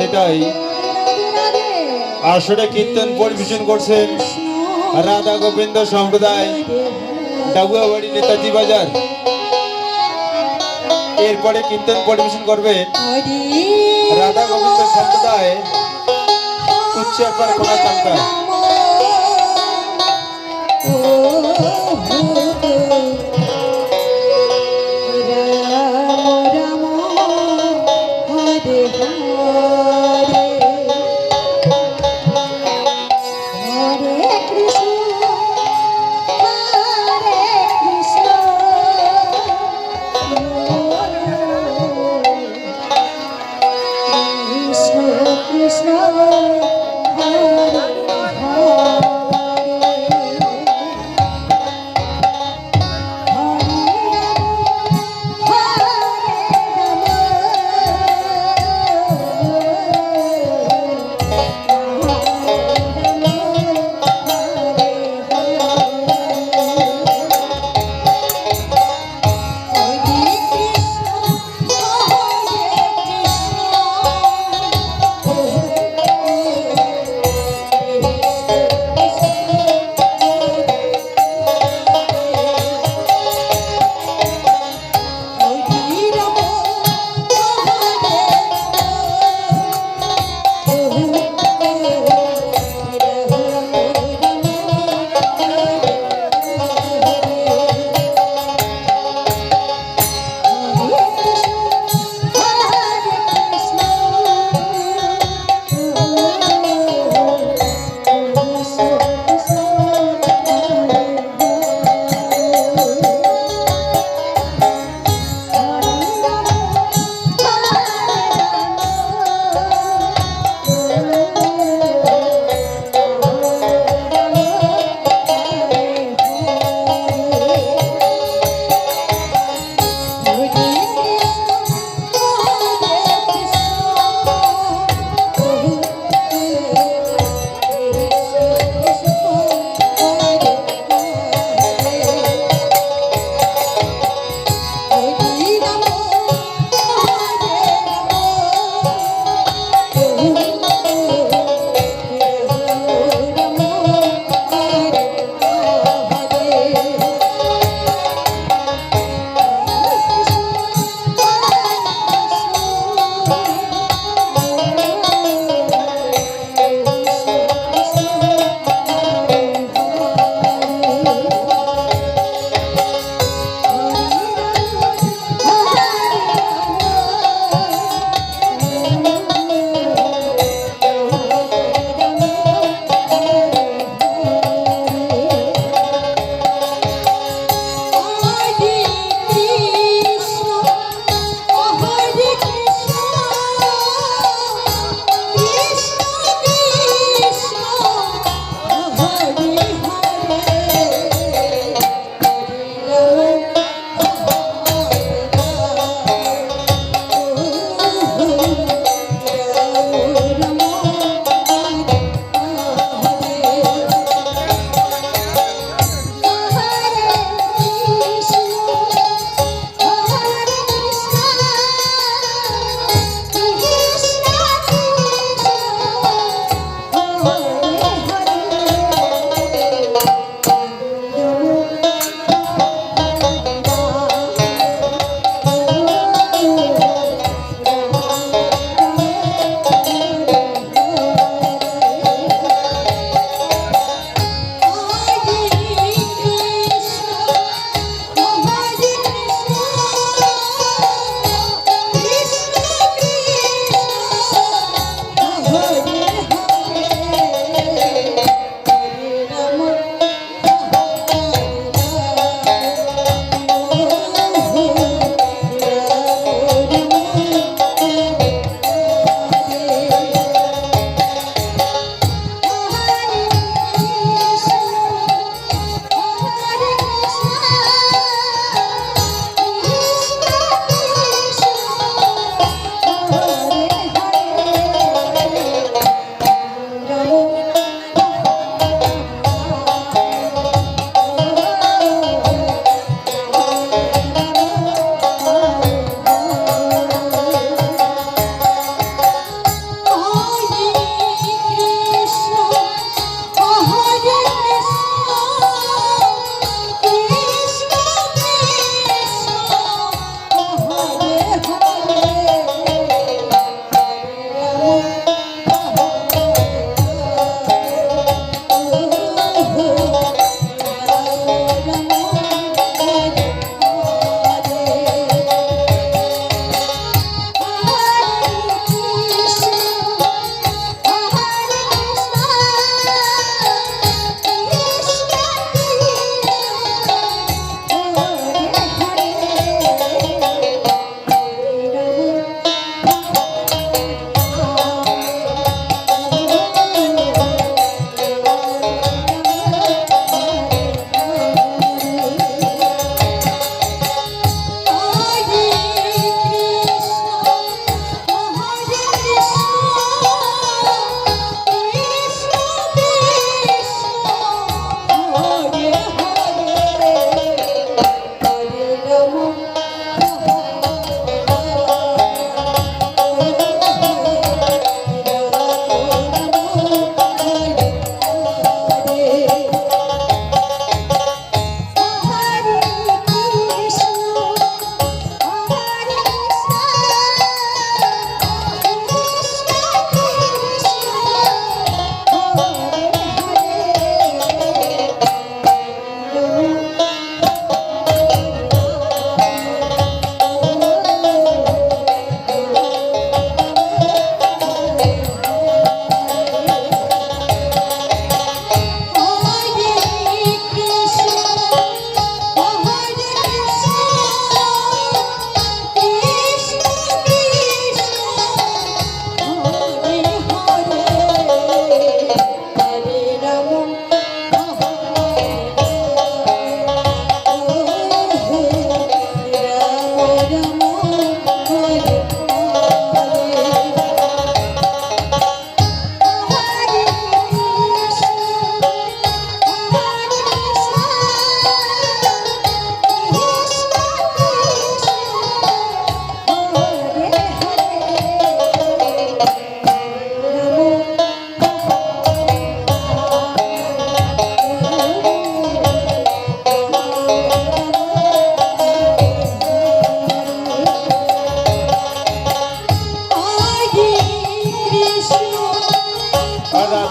নিতাই আসরে কীর্তন পরিবেশন করছেন রাধা গোবিন্দ সম্প্রদায়, ডাবুয়াবাড়ি নেতাজি বাজার। এরপরে কীর্তন পরিবেশন করবেন রাধা গোবিন্দ সম্প্রদায় উচ্চেপার কোনা চাঙ্কা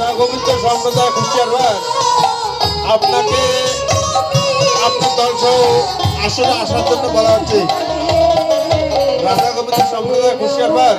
রাধা গোবিন্দ সম্প্রদায় খুশিয়ার ভাগ আপনাকে আপনার দলসহ আসলে আসার জন্য বলা হচ্ছে। রাধা গোবিন্দ সম্প্রদায় খুশিয়ার ভাগ